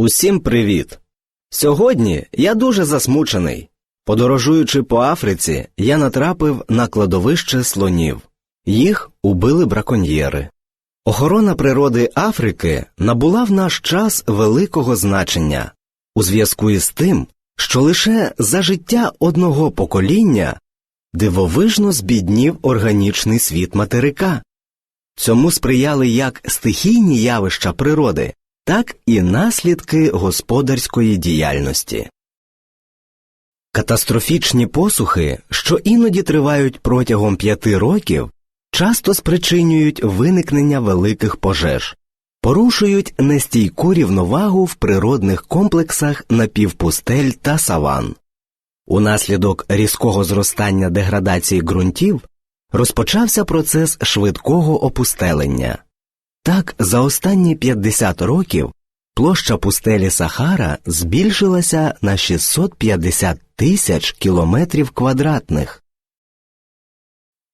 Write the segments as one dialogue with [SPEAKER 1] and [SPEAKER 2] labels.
[SPEAKER 1] Усім привіт! Сьогодні я дуже засмучений. Подорожуючи по Африці, я натрапив на кладовище слонів. Їх убили браконьєри. Охорона природи Африки набула в наш час великого значення у зв'язку із тим, що лише за життя одного покоління дивовижно збіднів органічний світ материка. Цьому сприяли як стихійні явища природи, так і наслідки господарської діяльності. Катастрофічні посухи, що іноді тривають протягом п'яти років, часто спричинюють виникнення великих пожеж, порушують нестійку рівновагу в природних комплексах напівпустель та саван. Унаслідок різкого зростання деградації ґрунтів розпочався процес швидкого опустелення. Так, за останні 50 років площа пустелі Сахара збільшилася на 650 тисяч кілометрів квадратних.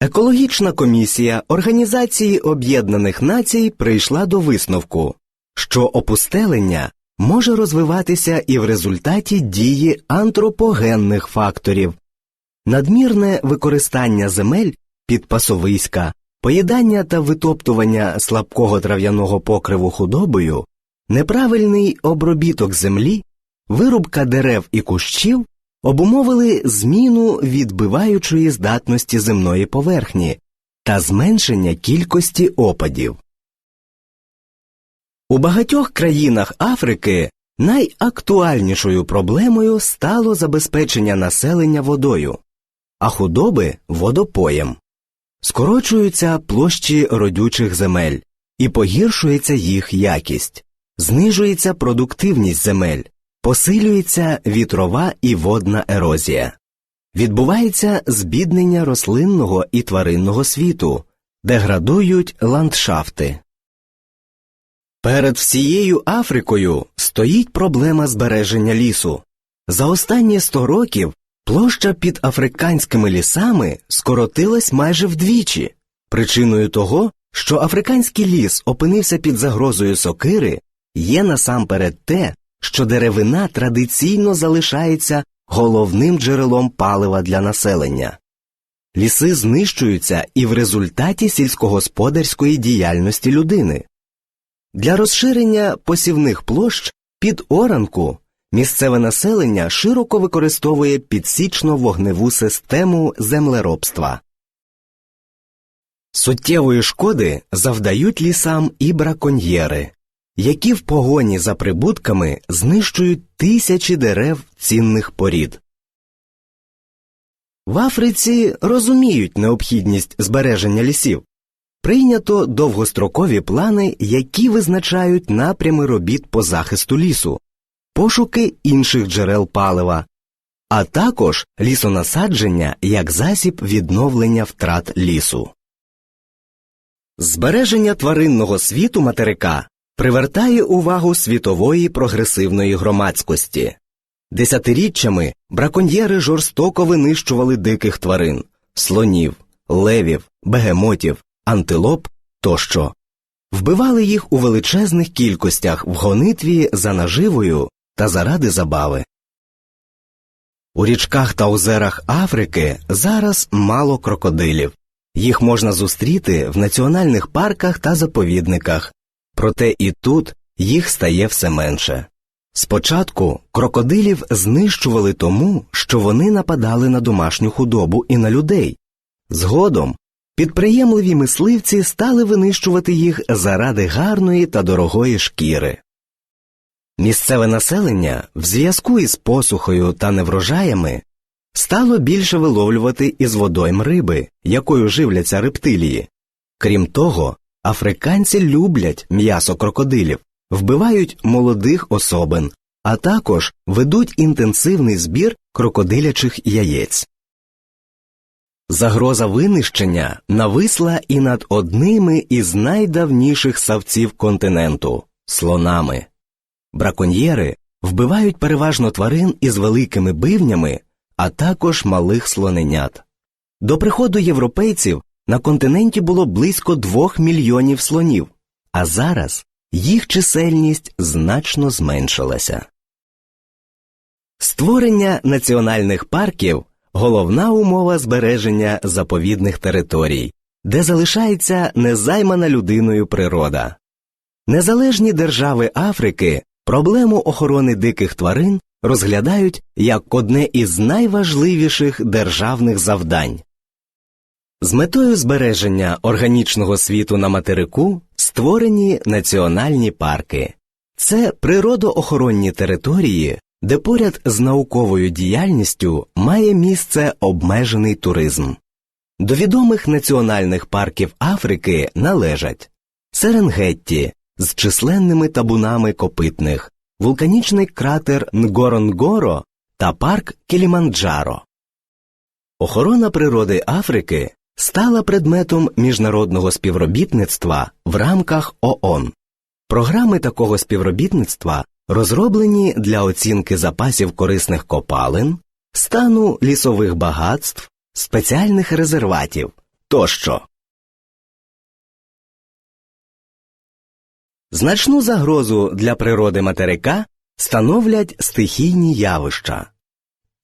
[SPEAKER 1] Екологічна комісія Організації Об'єднаних Націй прийшла до висновку, що опустелення може розвиватися і в результаті дії антропогенних факторів, надмірне використання земель під пасовиська, поїдання та витоптування слабкого трав'яного покриву худобою, неправильний обробіток землі, вирубка дерев і кущів обумовили зміну відбиваючої здатності земної поверхні та зменшення кількості опадів. У багатьох країнах Африки найактуальнішою проблемою стало забезпечення населення водою, а худоби водопоєм. Скорочуються площі родючих земель і погіршується їх якість, знижується продуктивність земель, посилюється вітрова і водна ерозія, відбувається збіднення рослинного і тваринного світу, деградують ландшафти. Перед всією Африкою стоїть проблема збереження лісу. За останні 100 років площа під африканськими лісами скоротилась майже вдвічі. Причиною того, що африканський ліс опинився під загрозою сокири, є насамперед те, що деревина традиційно залишається головним джерелом палива для населення. Ліси знищуються і в результаті сільськогосподарської діяльності людини. Для розширення посівних площ під оранку місцеве населення широко використовує підсічно-вогневу систему землеробства. Суттєвої шкоди завдають лісам і браконьєри, які в погоні за прибутками знищують тисячі дерев цінних порід. В Африці розуміють необхідність збереження лісів. Прийнято довгострокові плани, які визначають напрями робіт по захисту лісу, пошуки інших джерел палива, а також лісонасадження як засіб відновлення втрат лісу. Збереження тваринного світу материка привертає увагу світової прогресивної громадськості. Десятиріччями браконьєри жорстоко винищували диких тварин, слонів, левів, бегемотів, антилоп тощо, вбивали їх у величезних кількостях в гонитві за наживою та заради забави. У річках та озерах Африки зараз мало крокодилів. Їх можна зустріти в національних парках та заповідниках, проте і тут їх стає все менше. Спочатку крокодилів знищували тому, що вони нападали на домашню худобу і на людей. Згодом підприємливі мисливці стали винищувати їх заради гарної та дорогої шкіри. Місцеве населення в зв'язку із посухою та неврожаями стало більше виловлювати із водойм риби, якою живляться рептилії. Крім того, африканці люблять м'ясо крокодилів, вбивають молодих особин, а також ведуть інтенсивний збір крокодилячих яєць. Загроза винищення нависла і над одними із найдавніших савців континенту слонами. Браконьєри вбивають переважно тварин із великими бивнями, а також малих слоненят. До приходу європейців на континенті було близько двох мільйонів слонів, а зараз їх чисельність значно зменшилася. Створення національних парків головна умова збереження заповідних територій, де залишається незаймана людиною природа. Незалежні держави Африки проблему охорони диких тварин розглядають як одне із найважливіших державних завдань. З метою збереження органічного світу на материку створені національні парки. Це природоохоронні території, де поряд з науковою діяльністю має місце обмежений туризм. До відомих національних парків Африки належать Серенгетті з численними табунами копитних, вулканічний кратер Нгоронгоро та парк Кіліманджаро. Охорона природи Африки стала предметом міжнародного співробітництва в рамках ООН. Програми такого співробітництва розроблені для оцінки запасів корисних копалин, стану лісових багатств, спеціальних резерватів тощо. Значну загрозу для природи материка становлять стихійні явища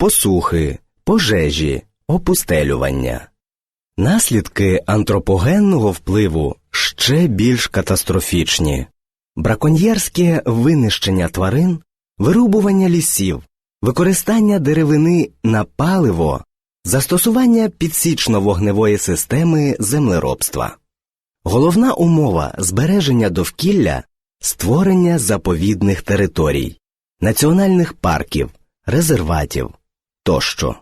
[SPEAKER 1] посухи, пожежі, опустелювання. Наслідки антропогенного впливу ще більш катастрофічні браконьєрське винищення тварин, вирубування лісів, використання деревини на паливо, застосування підсічно-вогневої системи землеробства. Головна умова збереження довкілля створення заповідних територій, національних парків, резерватів тощо.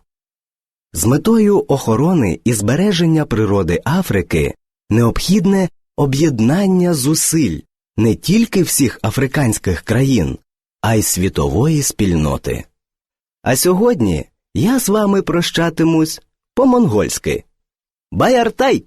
[SPEAKER 1] З метою охорони і збереження природи Африки необхідне об'єднання зусиль не тільки всіх африканських країн, а й світової спільноти. А сьогодні я з вами прощатимусь по-монгольськи. Баяртай!